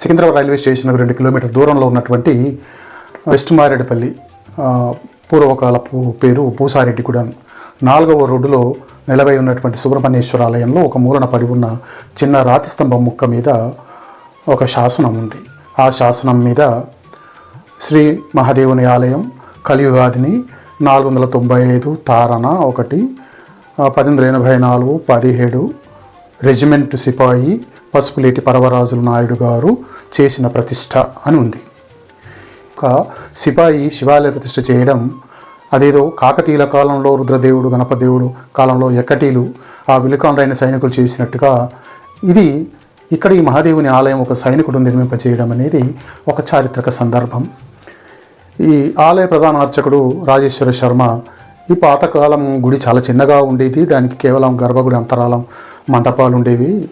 Secunderabad railway station రెండు kilometre దూరంలో ఉన్నటువంటి వెస్ట్ మారేడుపల్లి పూర్వకాలపు పేరు భూసారెడ్డిగూడెం. నాలుగవ రోడ్డులో నిలవై ఉన్నటువంటి సుబ్రహ్మణ్యేశ్వర ఆలయంలో ఒక మూలన పడి ఉన్న చిన్న రాతి స్తంభం ముక్క మీద ఒక శాసనం ఉంది. ఆ శాసనం మీద శ్రీ మహాదేవుని ఆలయం కలియుగాదిని నాలుగు వందల తొంభై ఐదు తారణ ఒకటి పద్దెనిమిది వందల ఎనభై నాలుగు పదిహేడు రెజిమెంట్ సిపాయి పసుపులేటి పరవరాజుల నాయుడు గారు చేసిన ప్రతిష్ట అని ఉంది. ఒక సిపాయి శివాలయ ప్రతిష్ట చేయడం అదేదో కాకతీయుల కాలంలో రుద్రదేవుడు గణపదేవుడు కాలంలో ఎక్కటీలు ఆ విలుకాండ్రైన సైనికులు చేసినట్టుగా ఇది ఇక్కడ ఈ మహాదేవుని ఆలయం ఒక సైనికుడు నిర్మింపచేయడం అనేది ఒక చారిత్రక సందర్భం. ఈ ఆలయ ప్రధాన అర్చకుడు రాజేశ్వర శర్మ ఈ పాతకాలం గుడి చాలా చిన్నగా ఉండేది దానికి కేవలం గర్భగుడి అంతరాలం మంటపాలు ఉండేవి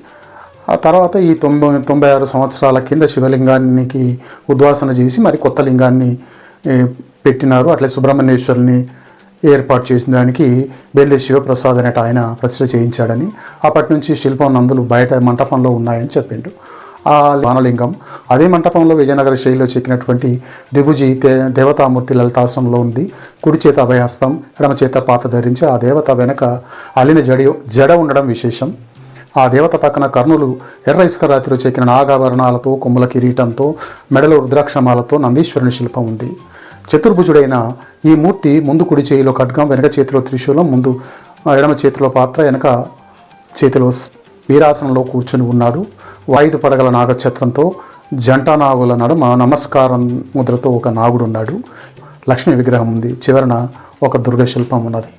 ఆ తర్వాత ఈ తొంభై తొంభై ఆరు సంవత్సరాల కింద శివలింగానికి ఉద్వాసన చేసి మరి కొత్త లింగాన్ని పెట్టినారు. అట్లే సుబ్రహ్మణ్యేశ్వరుని ఏర్పాటు చేసిన దానికి బెల్లి శివప్రసాద్ అనేట ఆయన ప్రతిష్ట చేయించాడని. అప్పటి నుంచి శిల్పం నందులు బయట మంటపంలో ఉన్నాయని చెప్పిండు. ఆ వానలింగం అదే మంటపంలో విజయనగర శైలిలో చెక్కినటువంటి దిగుజి దే దేవతామూర్తి లలితాసంలో ఉంది. కుడి చేత అభయహస్తం ఎడమ చేత పాత ధరించి ఆ దేవత వెనక అలిన జడి జడ ఉండడం విశేషం. ఆ దేవత పక్కన కర్ణులు ఎర్ర ఇసుక రాతిలో చెక్కిన నాగాభరణాలతో కొమ్ముల కిరీటంతో మెడలో రుద్రాక్షమాలతో నందీశ్వరుని శిల్పం ఉంది. చతుర్భుజుడైన ఈ మూర్తి ముందు కుడి చేయిలో ఖడ్గం వెనక చేతిలో త్రిశూలం ముందు ఎడమ చేతిలో పాత్ర వెనక చేతిలో వీరాసనంలో కూర్చుని ఉన్నాడు. వాయిదు పడగల నాగఛత్రంతో జంట నాగుల నడుమ నమస్కారం ముద్రతో ఒక నాగుడు ఉన్నాడు లక్ష్మీ విగ్రహం ఉంది. చివరన ఒక దుర్గ శిల్పం ఉన్నది.